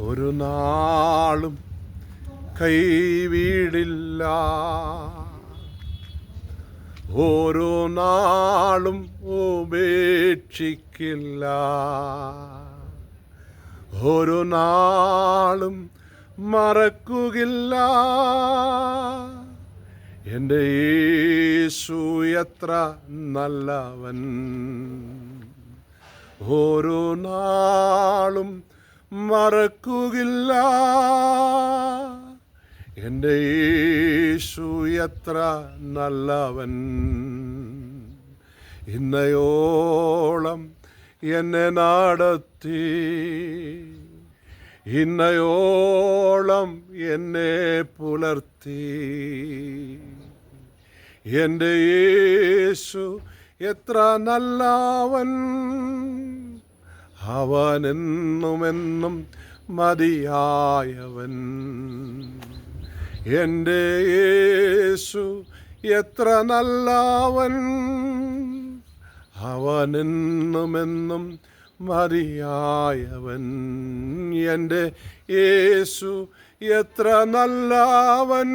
ഒരു നാളും കൈവീടില്ല. ഓരോ നാളും ഉപേക്ഷിക്കില്ല. ഒരു നാളും മറക്കുകില്ല. എന്റെ യേശു എത്ര നല്ലവൻ. ഓരോ നാളും മറക്കുകില്ല. എന്റെ യേശു എത്ര നല്ലവൻ. ഇന്നയോളം എന്നെ നടത്തി. ഇന്നയോളം എന്നെ പുലർത്തി. എന്റെ യേശു എത്ര നല്ലവൻ. അവനെന്നുമെന്നും മതിയായവൻ. എന്റെ യേശു എത്ര നല്ലവൻ. അവനെന്നുമെന്നും മതിയായവൻ. എന്റെ യേശു എത്ര നല്ലവൻ.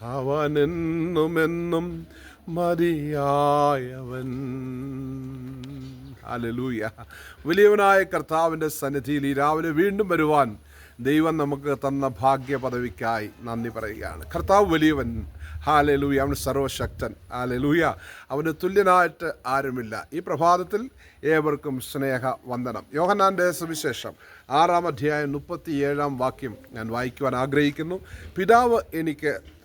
അവനെന്നുമെന്നും മതിയായവൻ. അലലൂയ വലിയവനായ കർത്താവിന്റെ സന്നിധിയിൽ ഈ രാവിലെ വീണ്ടും വരുവാൻ ദൈവം നമുക്ക് തന്ന ഭാഗ്യ പദവിക്കായി നന്ദി പറയുകയാണ്. കർത്താവ് വലിയവൻ. ഹാലലൂയ അവൻ സർവശക്തൻ. ഹാലലൂയ അവന് തുല്യനായിട്ട് ആരുമില്ല. ഈ പ്രഭാതത്തിൽ ഏവർക്കും സ്നേഹ വന്ദനം യോഹന്നാന്റെ സുവിശേഷം ആറാം അധ്യായം മുപ്പത്തിയേഴാം വാക്യം ഞാൻ വായിക്കുവാൻ ആഗ്രഹിക്കുന്നു. പിതാവ് എനിക്ക്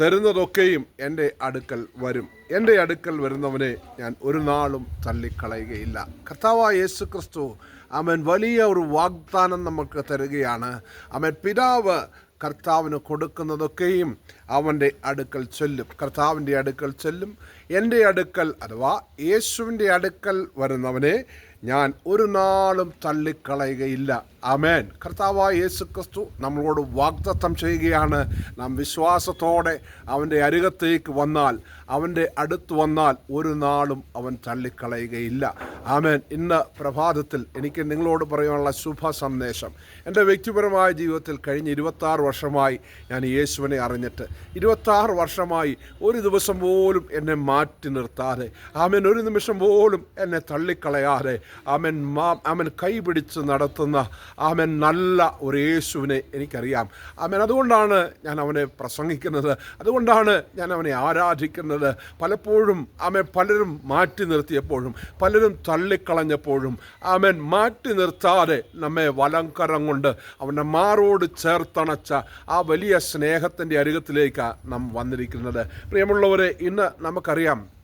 തരുന്നതൊക്കെയും എന്റെ അടുക്കൽ വരും. എന്റെ അടുക്കൽ വരുന്നവനെ ഞാൻ ഒരു നാളും തള്ളിക്കളയുകയില്ല. കർത്താവായ യേശു ക്രിസ്തു അവൻ വലിയ ഒരു വാഗ്ദാനം നമുക്ക് തരികയാണ്. അവൻ പിതാവ് കർത്താവിന് കൊടുക്കുന്നതൊക്കെയും അവന്റെ അടുക്കൽ ചൊല്ലും. കർത്താവിന്റെ അടുക്കൽ ചൊല്ലും. എന്റെ അടുക്കൽ അഥവാ യേശുവിന്റെ അടുക്കൽ വരുന്നവനെ ഞാൻ ഒരു നാളും തള്ളിക്കളയുകയില്ല. അമേൻ കർത്താവായ യേശു ക്രിസ്തു നമ്മളോട് വാഗ്ദത്തം ചെയ്യുകയാണ്. നാം വിശ്വാസത്തോടെ അവന്റെ അരികത്തേക്ക് വന്നാൽ അവന്റെ അടുത്ത് വന്നാൽ ഒരു നാളും അവൻ തള്ളിക്കളയുകയില്ല. ആമേൻ. ഇന്ന് പ്രഭാതത്തിൽ എനിക്ക് നിങ്ങളോട് പറയാനുള്ള ശുഭ സന്ദേശം. എന്റെ വ്യക്തിപരമായ ജീവിതത്തിൽ കഴിഞ്ഞ ഇരുപത്താറ് വർഷമായി ഞാൻ യേശുവിനെ അറിഞ്ഞിട്ട് ഇരുപത്താറ് വർഷമായി ഒരു ദിവസം പോലും എന്നെ മാറ്റി നിർത്താതെ ആമൻ ഒരു നിമിഷം പോലും എന്നെ തള്ളിക്കളയാതെ ആമേൻ മാ ആമൻ കൈപിടിച്ച് നടത്തുന്ന ആമൻ. നല്ല ഒരു യേശുവിനെ എനിക്കറിയാം. ആമൻ. അതുകൊണ്ടാണ് ഞാൻ അവനെ പ്രസംഗിക്കുന്നത്. അതുകൊണ്ടാണ് ഞാൻ അവനെ ആരാധിക്കുന്നത്. പലപ്പോഴും ആമൻ പലരും മാറ്റി നിർത്തിയപ്പോഴും പലരും തള്ളിക്കളഞ്ഞപ്പോഴും ആമൻ മാറ്റി നിർത്താതെ നമ്മെ വലങ്കരം കൊണ്ട് അവന്റെ മാറോട് ചേർത്തണച്ച ആ വലിയ സ്നേഹത്തിന്റെ അരികത്തിലേക്കാണ് നാം വന്നിരിക്കുന്നത്. പ്രിയമുള്ളവരെ ഇന്ന് നമുക്കറിയാം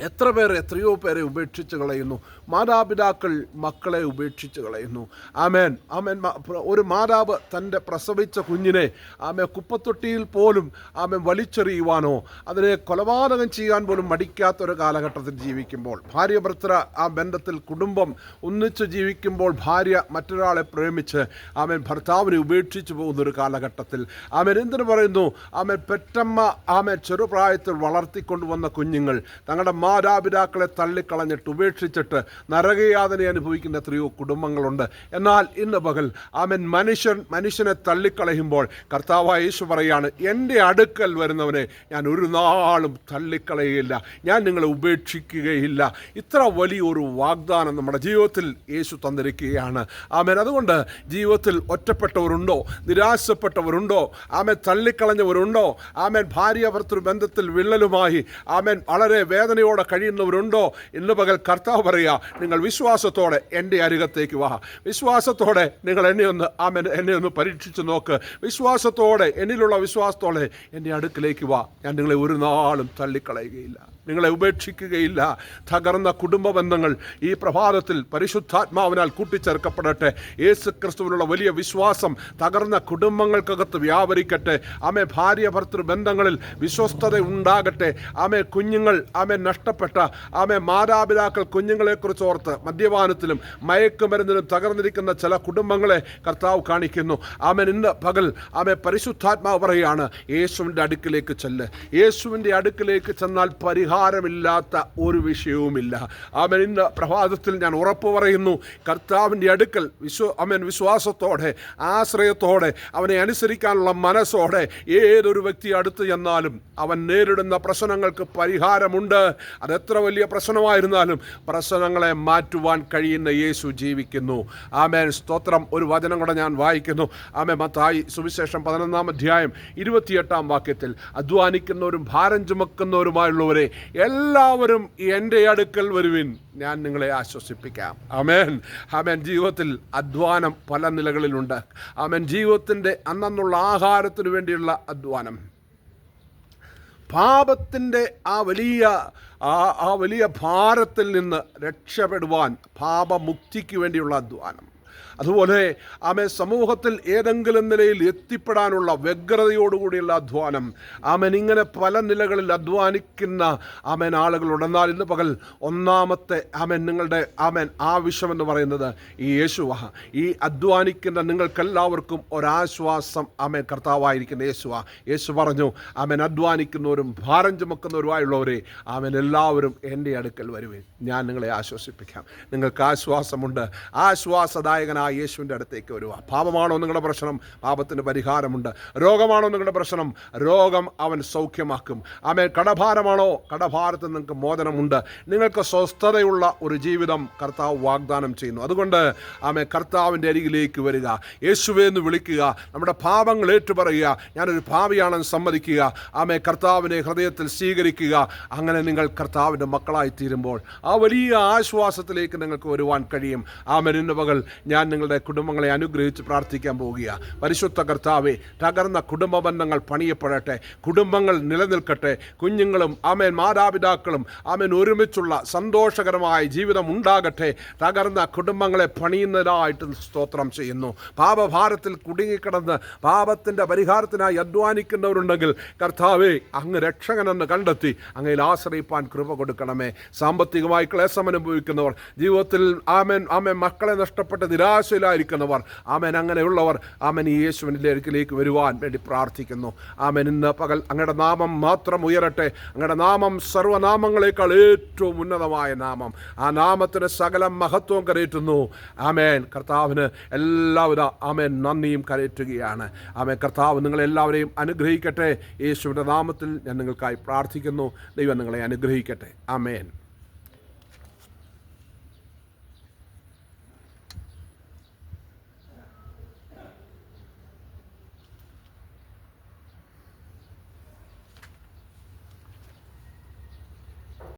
എത്ര പേർ എത്രയോ പേരെ ഉപേക്ഷിച്ച് കളയുന്നു. മാതാപിതാക്കൾ മക്കളെ ഉപേക്ഷിച്ച് കളയുന്നു. ആമേൻ. ആമേൻ. ഒരു മാതാവ് തന്റെ പ്രസവിച്ച കുഞ്ഞിനെ ആമേ കുപ്പത്തൊട്ടിയിൽ പോലും ആമേ വലിച്ചെറിയുവാനോ അതിനെ കൊലപാതകം ചെയ്യാൻ പോലും മടിക്കാത്തൊരു കാലഘട്ടത്തിൽ ജീവിക്കുമ്പോൾ ഭാര്യ ഭർത്തൃ ആ ബന്ധത്തിൽ കുടുംബം ഒന്നിച്ച് ജീവിക്കുമ്പോൾ ഭാര്യ മറ്റൊരാളെ പ്രേമിച്ച് ആമേൻ ഭർത്താവിനെ ഉപേക്ഷിച്ച് പോകുന്ന ഒരു കാലഘട്ടത്തിൽ. ആമേൻ. എന്തിനു പറയുന്നു? ആമേ പെറ്റമ്മ ആമേ ചെറുപ്രായത്തിൽ വളർത്തിക്കൊണ്ടുവന്ന കുഞ്ഞുങ്ങൾ തങ്ങളുടെ മാതാപിതാക്കളെ തള്ളിക്കളഞ്ഞിട്ട് ഉപേക്ഷിച്ചിട്ട് നരകയാതന അനുഭവിക്കുന്ന എത്രയോ കുടുംബങ്ങളുണ്ട്. എന്നാൽ ഇന്ന് പകൽ അവൻ മനുഷ്യൻ മനുഷ്യനെ തള്ളിക്കളയുമ്പോൾ കർത്താവായ യേശു പറയാണ് എന്റെ അടുക്കൽ വരുന്നവനെ ഞാൻ ഒരു നാളും തള്ളിക്കളയുകയില്ല. ഞാൻ നിങ്ങളെ ഉപേക്ഷിക്കുകയില്ല. ഇത്ര വലിയൊരു വാഗ്ദാനം നമ്മുടെ ജീവിതത്തിൽ യേശു തന്നിരിക്കുകയാണ്. ആമേൻ. അതുകൊണ്ട് ജീവിതത്തിൽ ഒറ്റപ്പെട്ടവരുണ്ടോ? നിരാശപ്പെട്ടവരുണ്ടോ? ആമേൻ. തള്ളിക്കളഞ്ഞവരുണ്ടോ? ആമേൻ. ഭാര്യ ഭർത്തൃ ബന്ധത്തിൽ വിള്ളലുമായി ആമേൻ. വളരെ വേദനയോടെ കഴിയുന്നവരുണ്ടോ ഇന്ന് പകൽ കർത്താവ് പറയുക. നിങ്ങൾ വിശ്വാസത്തോടെ എന്റെ അരികത്തേക്ക് വാ. വിശ്വാസത്തോടെ നിങ്ങൾ എന്നെ ഒന്ന് ആ എന്നെ ഒന്ന് പരീക്ഷിച്ച് നോക്ക്. വിശ്വാസത്തോടെ എന്നിലുള്ള വിശ്വാസത്തോടെ എന്റെ അടുക്കിലേക്ക് വാ. ഞാൻ നിങ്ങളെ ഒരു നാളും തള്ളിക്കളയുകയില്ല. നിങ്ങളെ ഉപേക്ഷിക്കുകയില്ല. തകർന്ന കുടുംബ ബന്ധങ്ങൾ ഈ പ്രഭാതത്തിൽ പരിശുദ്ധാത്മാവിനാൽ കൂട്ടിച്ചേർക്കപ്പെടട്ടെ. യേശു ക്രിസ്തുവിനുള്ള വലിയ വിശ്വാസം തകർന്ന കുടുംബങ്ങൾക്കകത്ത് വ്യാപരിക്കട്ടെ. ആമേ ഭാര്യ ഭർത്തൃ ബന്ധങ്ങളിൽ വിശ്വസ്തത ഉണ്ടാകട്ടെ. ആമേ കുഞ്ഞുങ്ങൾ ആമെ നഷ്ടപ്പെട്ട ആമെ മാതാപിതാക്കൾ കുഞ്ഞുങ്ങളെക്കുറിച്ച് ഓർത്ത് മദ്യപാനത്തിലും മയക്കുമരുന്നിലും തകർന്നിരിക്കുന്ന ചില കുടുംബങ്ങളെ കർത്താവ് കാണിക്കുന്നു. ആമൻ ഇന്ന് പകൽ ആമെ പരിശുദ്ധാത്മാവ് പറയുകയാണ് യേശുവിന്റെ അടുക്കിലേക്ക് ചെല്ല്. യേശുവിന്റെ അടുക്കിലേക്ക് ചെന്നാൽ പരിഹാരം പരിഹാരമില്ലാത്ത ഒരു വിഷയവുമില്ല. അവൻ ഇന്ന് പ്രഭാതത്തിൽ ഞാൻ ഉറപ്പ് പറയുന്നു. കർത്താവിന്റെ അടുക്കൽ വിശ്വ അവൻ വിശ്വാസത്തോടെ ആശ്രയത്തോടെ അവനെ അനുസരിക്കാനുള്ള മനസ്സോടെ ഏതൊരു വ്യക്തി അടുത്ത് ചെന്നാലും അവൻ നേരിടുന്ന പ്രശ്നങ്ങൾക്ക് പരിഹാരമുണ്ട്. അതെത്ര വലിയ പ്രശ്നമായിരുന്നാലും പ്രശ്നങ്ങളെ മാറ്റുവാൻ കഴിയുന്ന യേശു ജീവിക്കുന്നു. ആമേൻ. സ്തോത്രം. ഒരു വചനം കൂടെ ഞാൻ വായിക്കുന്നു. ആമേ മത്തായി സുവിശേഷം പതിനൊന്നാം അധ്യായം ഇരുപത്തിയെട്ടാം വാക്യത്തിൽ അധ്വാനിക്കുന്നവരും ഭാരം ചുമക്കുന്നവരുമായുള്ളവരെ എല്ലാവരും എന്റെ അടുക്കൽ വരുവിൻ. ഞാൻ നിങ്ങളെ ആശ്വസിപ്പിക്കാം. അമേൻ അമേൻ ജീവിതത്തിൽ അധ്വാനം പല നിലകളിലുണ്ട്. അമേൻ ജീവിതത്തിന്റെ അന്നന്നുള്ള ആഹാരത്തിന് വേണ്ടിയുള്ള അധ്വാനം. പാപത്തിന്റെ ആ വലിയ ആ വലിയ ഭാരത്തിൽ നിന്ന് രക്ഷപ്പെടുവാൻ പാപമുക്തിക്ക് വേണ്ടിയുള്ള അധ്വാനം. അതുപോലെ ആമെ സമൂഹത്തിൽ ഏതെങ്കിലും നിലയിൽ എത്തിപ്പെടാനുള്ള വ്യഗ്രതയോടുകൂടിയുള്ള അധ്വാനം. ആമൻ ഇങ്ങനെ പല നിലകളിൽ അധ്വാനിക്കുന്ന ആമൻ ആളുകളുണ്ട്. എന്നാൽ ഇന്ന് പകൽ ഒന്നാമത്തെ ആമൻ നിങ്ങളുടെ ആമൻ ആവശ്യമെന്ന് പറയുന്നത് ഈ യേശുവ. ഈ അധ്വാനിക്കുന്ന നിങ്ങൾക്കെല്ലാവർക്കും ഒരാശ്വാസം ആമൻ കർത്താവായിരിക്കുന്ന യേശുവ. യേശു പറഞ്ഞു ആമൻ അധ്വാനിക്കുന്നവരും ഭാരം ചുമക്കുന്നവരുമായുള്ളവരെ ആമൻ എല്ലാവരും എന്റെ അടുക്കൽ വരുവേ ഞാൻ നിങ്ങളെ ആശ്വസിപ്പിക്കാം. നിങ്ങൾക്ക് ആശ്വാസമുണ്ട്. ആശ്വാസദായകനായ യേശുവിന്റെ അടുത്തേക്ക് വരുക പാപമാണോ നിങ്ങളുടെ പ്രശ്നം? പാപത്തിന് പരിഹാരമുണ്ട്. രോഗമാണോ നിങ്ങളുടെ പ്രശ്നം? രോഗം അവൻ സൗഖ്യമാക്കും. ആമേ കടഭാരമാണോ? കടഭാരത്തിൽ നിങ്ങൾക്ക് മോചനമുണ്ട്. നിങ്ങൾക്ക് സ്വസ്ഥതയുള്ള ഒരു ജീവിതം കർത്താവ് വാഗ്ദാനം ചെയ്യുന്നു. അതുകൊണ്ട് ആമേ കർത്താവിന്റെ അരികിലേക്ക് വരിക. യേശുവെ എന്ന് വിളിക്കുക. നമ്മുടെ പാപങ്ങൾ ഏറ്റുപറയുക. ഞാനൊരു ഭാവിയാണെന്ന് സമ്മതിക്കുക. ആമേ കർത്താവിനെ ഹൃദയത്തിൽ സ്വീകരിക്കുക. അങ്ങനെ നിങ്ങൾ കർത്താവിന്റെ മക്കളായി തീരുമ്പോൾ ആ വലിയ ആശ്വാസത്തിലേക്ക് നിങ്ങൾക്ക് വരുവാൻ കഴിയും. ആമേനിന്റെ ഇന്ന് പകൽ ഞാൻ നിങ്ങളുടെ കുടുംബങ്ങളെ അനുഗ്രഹിച്ച് പ്രാർത്ഥിക്കാൻ പോവുക പരിശുദ്ധ കർത്താവെ തകർന്ന കുടുംബ ബന്ധങ്ങൾ പണിയപ്പെടട്ടെ. കുടുംബങ്ങൾ നിലനിൽക്കട്ടെ. കുഞ്ഞുങ്ങളും ആമേൻ മാതാപിതാക്കളും ആമേൻ ഒരുമിച്ചുള്ള സന്തോഷകരമായ ജീവിതം ഉണ്ടാകട്ടെ. തകർന്ന കുടുംബങ്ങളെ പണിയുന്നതായിട്ട് സ്തോത്രം ചെയ്യുന്നു. പാപഭാരത്തിൽ കുടുങ്ങിക്കിടന്ന് പാപത്തിന്റെ പരിഹാരത്തിനായി അധ്വാനിക്കുന്നവരുണ്ടെങ്കിൽ കർത്താവെ അങ്ങ് രക്ഷകനെന്ന് കണ്ടെത്തി അങ്ങയിൽ ആശ്രയിപ്പാൻ കൃപ കൊടുക്കണമേ. സാമ്പത്തികമായി ക്ലേശം അനുഭവിക്കുന്നവർ ജീവിതത്തിൽ ആമേൻ ആമേൻ മക്കളെ നഷ്ടപ്പെട്ട് നിരാശയിലായിരിക്കുന്നവർ. ആമൻ. അങ്ങനെയുള്ളവർ ആമൻ. ഈ യേശുവിന്റെ അടുക്കിലേക്ക് വരുവാൻ വേണ്ടി പ്രാർത്ഥിക്കുന്നു. ആമൻ. ഇന്ന് പകൽ അങ്ങയുടെ നാമം മാത്രം ഉയരട്ടെ. അങ്ങയുടെ നാമം സർവനാമങ്ങളെക്കാൾ ഏറ്റവും ഉന്നതമായ നാമം. ആ നാമത്തിന് സകല മഹത്വം കരയറ്റുന്നു. ആമേൻ. കർത്താവിന് എല്ലാവിധ ആമേൻ നന്ദിയും കരയറ്റുകയാണ്. ആമേൻ. കർത്താവ് നിങ്ങളെല്ലാവരെയും അനുഗ്രഹിക്കട്ടെ. യേശുവിന്റെ നാമത്തിൽ ഞാൻ നിങ്ങൾക്കായി പ്രാർത്ഥിക്കുന്നു. ദൈവം നിങ്ങളെ അനുഗ്രഹിക്കട്ടെ. ആമേൻ.